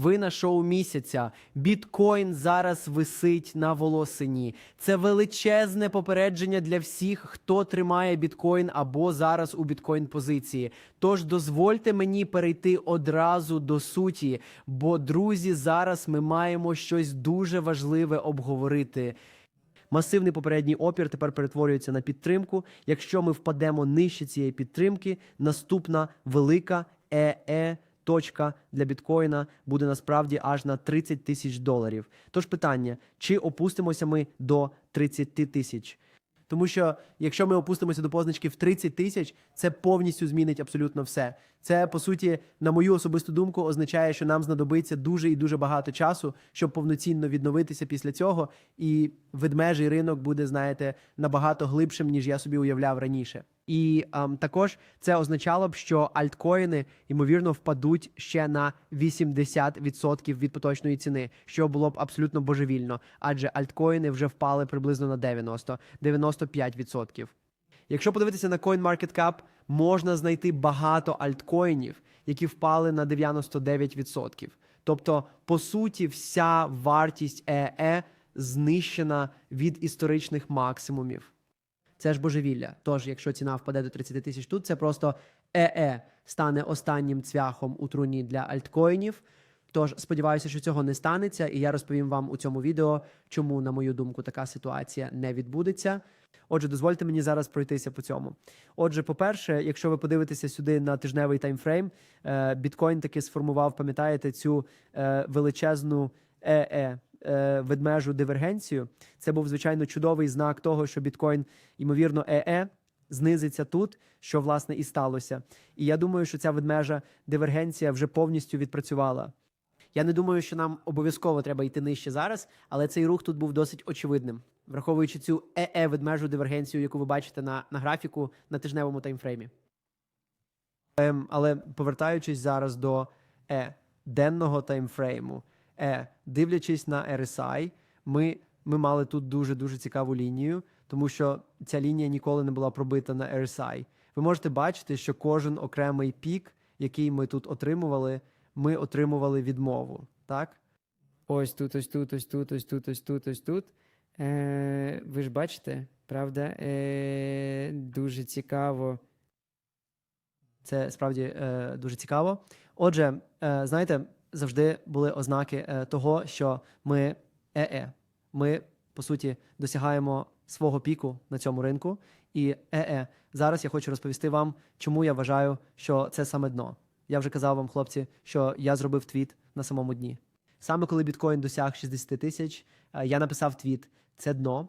Ви на шоу місяця. Біткоін зараз висить на волосині. Це величезне попередження для всіх, хто тримає біткоін або зараз у біткоін позиції. Тож дозвольте мені перейти одразу до суті, бо друзі, зараз ми маємо щось дуже важливе обговорити. Масивний попередній опір тепер перетворюється на підтримку. Якщо ми впадемо нижче цієї підтримки, наступна велика ЕЕ точка для біткоїна буде насправді аж на 30 тисяч доларів. Тож питання: чи опустимося ми до 30 тисяч? Тому що якщо ми опустимося до позначки в 30 тисяч, це повністю змінить абсолютно все. Це по суті, на мою особисту думку, означає, що нам знадобиться дуже і дуже багато часу, щоб повноцінно відновитися після цього. І ведмежий ринок буде, знаєте, набагато глибшим, ніж я собі уявляв раніше. І ем, також це означало б, що альткоїни ймовірно впадуть ще на 80% від поточної ціни, що було б абсолютно божевільно, адже альткоїни вже впали приблизно на 90 95%. Якщо подивитися на CoinMarketCap, можна знайти багато альткоїнів, які впали на 99%. Тобто, по суті, вся вартість ЕЕ знищена від історичних максимумів. Це ж божевілля. Тож, якщо ціна впаде до 30 тисяч тут, це просто ЕЕ стане останнім цвяхом у труні для альткоїнів. Тож сподіваюся, що цього не станеться, і я розповім вам у цьому відео, чому, на мою думку, така ситуація не відбудеться. Отже, дозвольте мені зараз пройтися по цьому. Отже, по-перше, якщо ви подивитеся сюди на тижневий таймфрейм, е, біткоін таки сформував, пам'ятаєте, цю е, величезну ЕЕ е, ведмежу дивергенцію. Це був звичайно чудовий знак того, що біткоін, ймовірно, ЕЕ знизиться тут, що власне і сталося. І я думаю, що ця ведмежа дивергенція вже повністю відпрацювала. Я не думаю, що нам обов'язково треба йти нижче зараз, але цей рух тут був досить очевидним, враховуючи цю ЕЕ ведмежу дивергенцію, яку ви бачите на, на графіку на тижневому таймфреймі. Ем, але повертаючись зараз до Е денного таймфрейму, Е, дивлячись на RSI, ми, ми мали тут дуже дуже цікаву лінію, тому що ця лінія ніколи не була пробита на RSI. Ви можете бачити, що кожен окремий пік, який ми тут отримували, ми отримували відмову. Так? Ось тут, ось тут, ось тут, ось тут, ось тут, ось тут. Е, ви ж бачите, правда? Е, дуже цікаво. Це справді е, дуже цікаво. Отже, е, знаєте, завжди були ознаки е, того, що ми ЕЕ. Ми, по суті, досягаємо свого піку на цьому ринку. І ЕЕ. Зараз я хочу розповісти вам, чому я вважаю, що це саме дно. Я вже казав вам, хлопці, що я зробив твіт на самому дні. Саме коли біткоін досяг 60 тисяч, е, я написав твіт: це дно.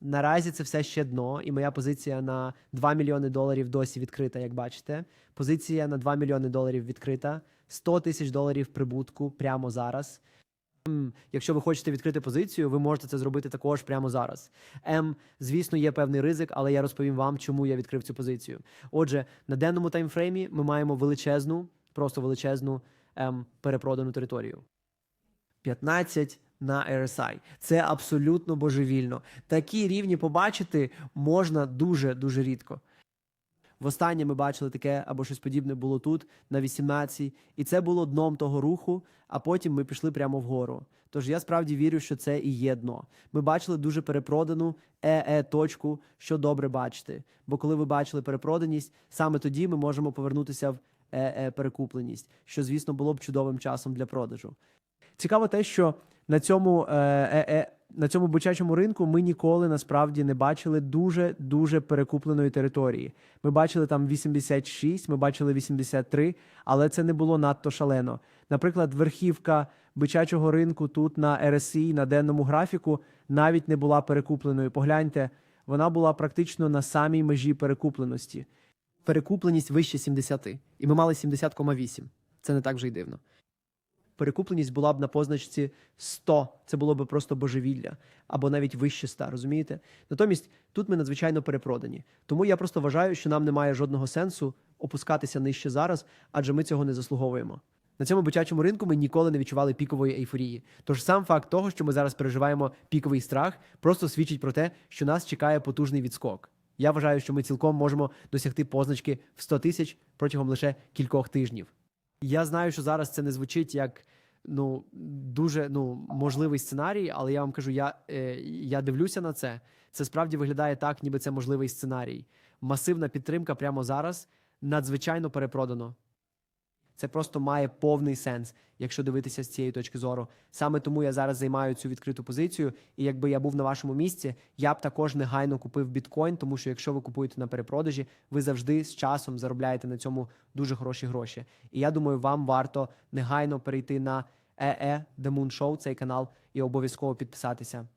Наразі це все ще дно, і моя позиція на 2 мільйони доларів досі відкрита, як бачите. Позиція на 2 мільйони доларів відкрита, 100 тисяч доларів прибутку прямо зараз. Якщо ви хочете відкрити позицію, ви можете це зробити також прямо зараз. М, звісно, є певний ризик, але я розповім вам, чому я відкрив цю позицію. Отже, на денному таймфреймі ми маємо величезну, просто величезну ем, перепродану територію. 15 на RSI. Це абсолютно божевільно. Такі рівні побачити можна дуже дуже рідко. Востаннє ми бачили таке або щось подібне було тут на 18, і це було дном того руху, а потім ми пішли прямо вгору. Тож я справді вірю, що це і є дно. Ми бачили дуже перепродану ЕЕ точку, що добре бачити. Бо коли ви бачили перепроданість, саме тоді ми можемо повернутися в ЕЕ перекупленість, що звісно було б чудовим часом для продажу. Цікаво те, що на цьому е, е, е, на цьому бичачому ринку ми ніколи насправді не бачили дуже дуже перекупленої території. Ми бачили там 86, ми бачили 83, але це не було надто шалено. Наприклад, верхівка бичачого ринку тут на RSI, на денному графіку, навіть не була перекупленою. Погляньте, вона була практично на самій межі перекупленості. Перекупленість вище 70, і ми мали 70,8. Це не так вже й дивно перекупленість була б на позначці 100. Це було б просто божевілля, або навіть вище 100, розумієте? Натомість тут ми надзвичайно перепродані. Тому я просто вважаю, що нам немає жодного сенсу опускатися нижче зараз, адже ми цього не заслуговуємо. На цьому бичачому ринку ми ніколи не відчували пікової ейфорії. Тож сам факт того, що ми зараз переживаємо піковий страх, просто свідчить про те, що нас чекає потужний відскок. Я вважаю, що ми цілком можемо досягти позначки в 100 тисяч протягом лише кількох тижнів. Я знаю, що зараз це не звучить як ну дуже ну можливий сценарій, але я вам кажу, я, е, я дивлюся на це. Це справді виглядає так, ніби це можливий сценарій. Масивна підтримка прямо зараз надзвичайно перепродано. Це просто має повний сенс, якщо дивитися з цієї точки зору. Саме тому я зараз займаю цю відкриту позицію. І якби я був на вашому місці, я б також негайно купив біткоін, тому що якщо ви купуєте на перепродажі, ви завжди з часом заробляєте на цьому дуже хороші гроші. І я думаю, вам варто негайно перейти на EE The Moon Show, цей канал, і обов'язково підписатися.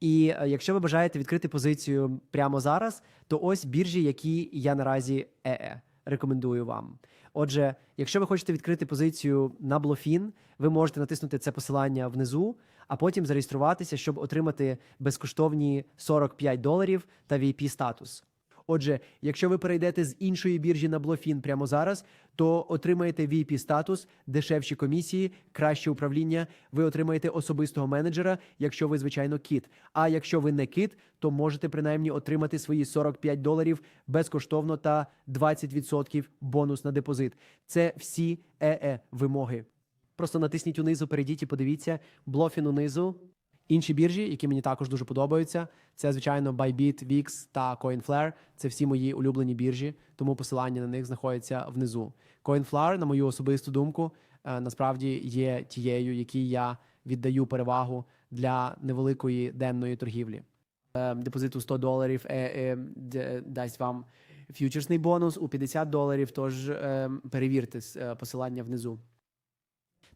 І е, якщо ви бажаєте відкрити позицію прямо зараз, то ось біржі, які я наразі ЕЕ рекомендую вам. Отже, якщо ви хочете відкрити позицію на Блофін, ви можете натиснути це посилання внизу, а потім зареєструватися, щоб отримати безкоштовні 45 доларів та VIP статус. Отже, якщо ви перейдете з іншої біржі на Блофін прямо зараз, то отримаєте VIP статус, дешевші комісії, краще управління. Ви отримаєте особистого менеджера, якщо ви звичайно кіт. А якщо ви не кіт, то можете принаймні отримати свої 45 доларів безкоштовно та 20% бонус на депозит. Це всі ЕЕ вимоги. Просто натисніть унизу, перейдіть і подивіться. Блофін унизу. Інші біржі, які мені також дуже подобаються, це звичайно Bybit, Wix та Coinflare. Це всі мої улюблені біржі, тому посилання на них знаходиться внизу. Coinflare, на мою особисту думку, е, насправді є тією, якій я віддаю перевагу для невеликої денної торгівлі. Е, Депозиту 100 доларів е, дасть вам ф'ючерсний бонус у 50 доларів. Тож перевірте посилання внизу.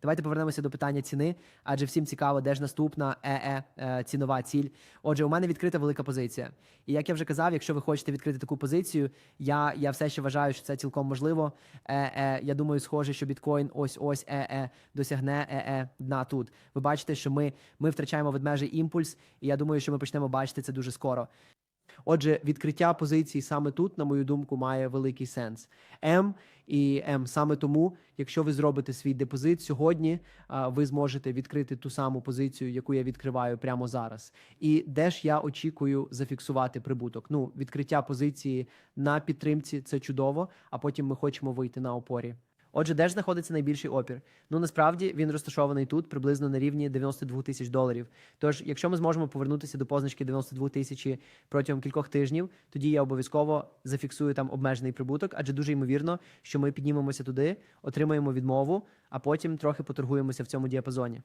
Давайте повернемося до питання ціни, адже всім цікаво, де ж наступна ЕЕ е, цінова ціль. Отже, у мене відкрита велика позиція. І як я вже казав, якщо ви хочете відкрити таку позицію, я, я все ще вважаю, що це цілком можливо. Е, е, я думаю, схоже, що біткоін ось ось ЕЕ досягне ЕЕ дна тут. Ви бачите, що ми, ми втрачаємо ведмежий імпульс, і я думаю, що ми почнемо бачити це дуже скоро. Отже, відкриття позицій саме тут, на мою думку, має великий сенс. М і М саме тому, якщо ви зробите свій депозит сьогодні, ви зможете відкрити ту саму позицію, яку я відкриваю прямо зараз. І де ж я очікую зафіксувати прибуток? Ну, відкриття позиції на підтримці це чудово, а потім ми хочемо вийти на опорі. Отже, де ж знаходиться найбільший опір? Ну насправді він розташований тут приблизно на рівні 92 тисяч доларів. Тож, якщо ми зможемо повернутися до позначки 92 тисячі протягом кількох тижнів, тоді я обов'язково зафіксую там обмежений прибуток, адже дуже ймовірно, що ми піднімемося туди, отримаємо відмову, а потім трохи поторгуємося в цьому діапазоні.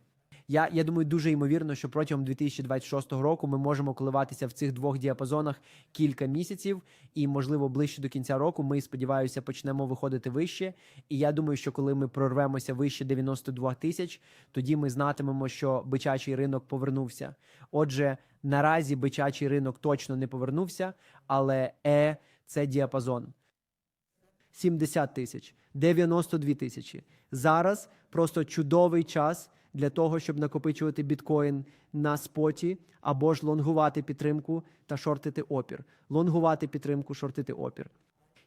Я, я думаю, дуже ймовірно, що протягом 2026 року ми можемо коливатися в цих двох діапазонах кілька місяців, і можливо ближче до кінця року ми сподіваюся почнемо виходити вище. І я думаю, що коли ми прорвемося вище 92 тисяч, тоді ми знатимемо, що бичачий ринок повернувся. Отже, наразі бичачий ринок точно не повернувся, але е це діапазон. 70 тисяч, 92 тисячі. Зараз просто чудовий час для того, щоб накопичувати біткоін на споті або ж лонгувати підтримку та шортити опір. Лонгувати підтримку, шортити опір.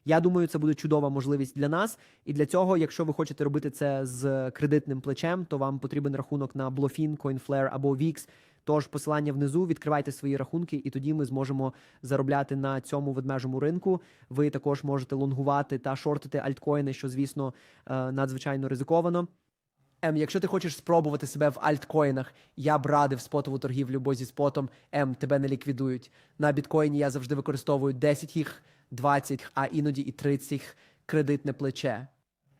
Я думаю, це буде чудова можливість для нас. І для цього, якщо ви хочете робити це з кредитним плечем, то вам потрібен рахунок на Blofin, Coinflare або VIX. Тож посилання внизу, відкривайте свої рахунки, і тоді ми зможемо заробляти на цьому ведмежому ринку. Ви також можете лонгувати та шортити альткоїни, що звісно е, надзвичайно ризиковано. Ем, якщо ти хочеш спробувати себе в альткоїнах, я б радив спотову торгівлю, бо зі спотом М тебе не ліквідують. На біткоїні я завжди використовую 10 їх, 20, а іноді і 30 їх кредитне плече.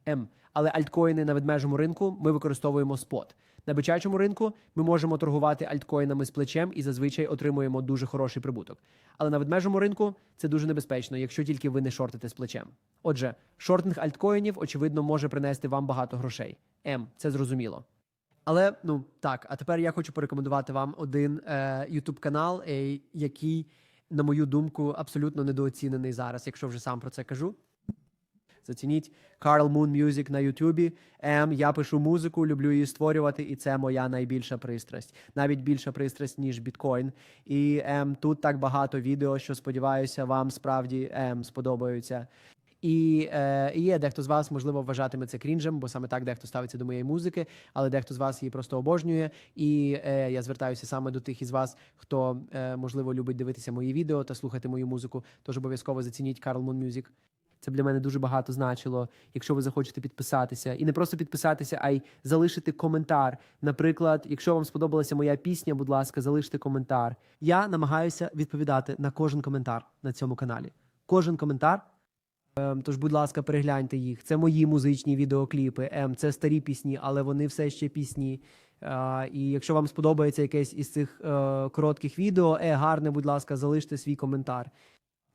М. Але альткоїни на ведмежому ринку ми використовуємо спот. На бичачому ринку ми можемо торгувати альткоїнами з плечем і зазвичай отримуємо дуже хороший прибуток. Але на ведмежому ринку це дуже небезпечно, якщо тільки ви не шортите з плечем. Отже, шортинг альткоїнів, очевидно, може принести вам багато грошей. М, це зрозуміло. Але ну так, а тепер я хочу порекомендувати вам один е, YouTube канал, е, який, на мою думку, абсолютно недооцінений зараз, якщо вже сам про це кажу. Зацініть Carl Moon Music на Ютубі. Ем, я пишу музику, люблю її створювати, і це моя найбільша пристрасть. Навіть більша пристрасть, ніж біткоін. І ем, тут так багато відео, що сподіваюся, вам справді ем, сподобаються. І, е, є дехто з вас, можливо, вважатиме це крінжем, бо саме так дехто ставиться до моєї музики, але дехто з вас її просто обожнює. І е, я звертаюся саме до тих із вас, хто е, можливо любить дивитися мої відео та слухати мою музику. Тож обов'язково зацініть Carl Moon Music. Це для мене дуже багато значило, якщо ви захочете підписатися. І не просто підписатися, а й залишити коментар. Наприклад, якщо вам сподобалася моя пісня, будь ласка, залиште коментар. Я намагаюся відповідати на кожен коментар на цьому каналі. Кожен коментар. Ем, Тож, будь ласка, перегляньте їх. Це мої музичні відеокліпи. Ем, це старі пісні, але вони все ще пісні. І якщо вам сподобається якесь із цих е, коротких відео, е, гарне, будь ласка, залиште свій коментар.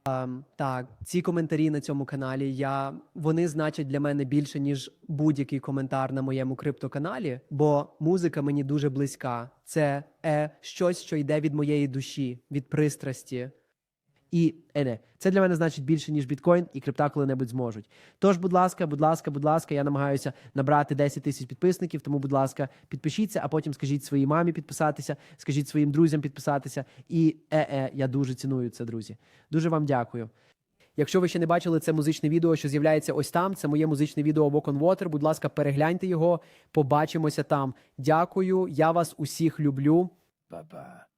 Ем, так, ці коментарі на цьому каналі я вони значать для мене більше ніж будь-який коментар на моєму криптоканалі, бо музика мені дуже близька. Це е, щось, що йде від моєї душі, від пристрасті. І ене, це для мене значить більше, ніж біткоін і крипта коли-небудь зможуть. Тож, будь ласка, будь ласка, будь ласка, я намагаюся набрати 10 тисяч підписників, тому, будь ласка, підпишіться, а потім скажіть своїй мамі підписатися, скажіть своїм друзям підписатися. І е-е, я дуже ціную це, друзі. Дуже вам дякую. Якщо ви ще не бачили це музичне відео, що з'являється ось там, це моє музичне відео Walk on Water. Будь ласка, перегляньте його, побачимося там. Дякую, я вас усіх люблю. Па-па.